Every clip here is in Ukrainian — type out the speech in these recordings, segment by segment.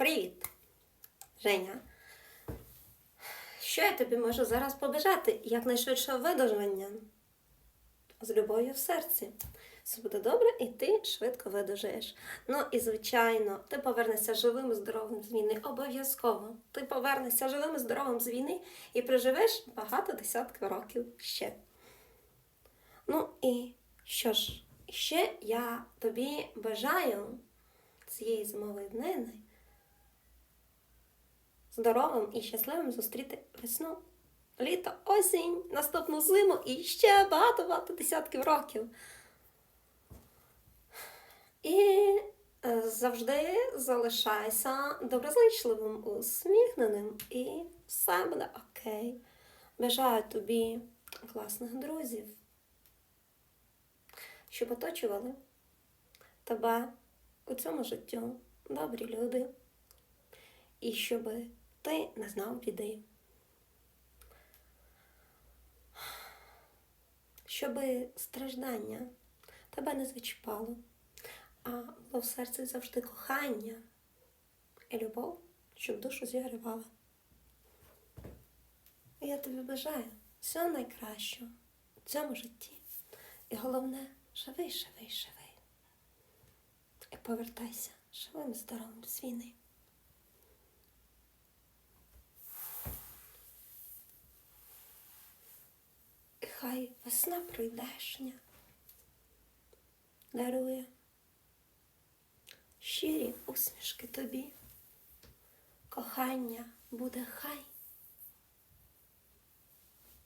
Привіт, Женя. Що я тобі можу зараз побажати якнайшвидшого видужання? З любов'ю в серці. Все буде добре, і ти швидко видужаєш. Ну і звичайно, ти повернешся живим і здоровим з війни. Обов'язково. Ти повернешся живим і здоровим з війни і проживеш багато десятків років ще. Ну і що ж, ще я тобі бажаю цієї зимової днини здоровим і щасливим зустріти весну, літо, осінь, наступну зиму і ще багато-багато десятків років. І е, завжди залишайся доброзичливим, усміхненим, і все буде окей. Бажаю тобі класних друзів, щоб оточували тебе у цьому життю добрі люди, і щоб ти не знав біди. Щоб страждання тебе не зачіпало, а було в серці завжди кохання і любов, щоб душу зігрівала. Я тобі бажаю всього найкращого в цьому житті. І головне, живий, живий, живий. І повертайся живим, здоровим з війни. І хай весна прийдешня дарує щирі усмішки тобі. Кохання буде хай.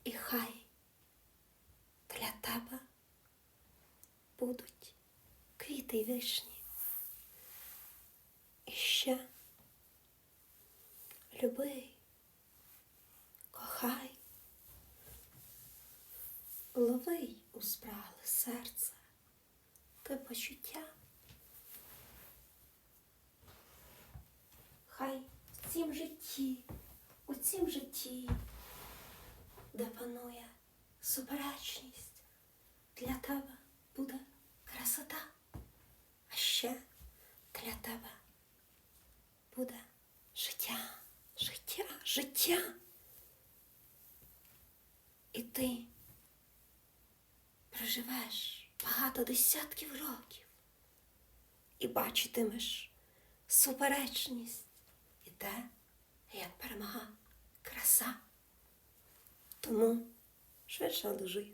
І хай для тебе будуть квіти й вишні. І ще люби, кохай, лови у спрагле серце те почуття. Хай в цім житті, у цім житті, де панує суперечність, для тебе буде красота, а ще для тебе буде життя, життя, життя. І ти проживеш багато десятків років і бачитимеш суперечність і те, як перемага краса. Тому швидше одужуй.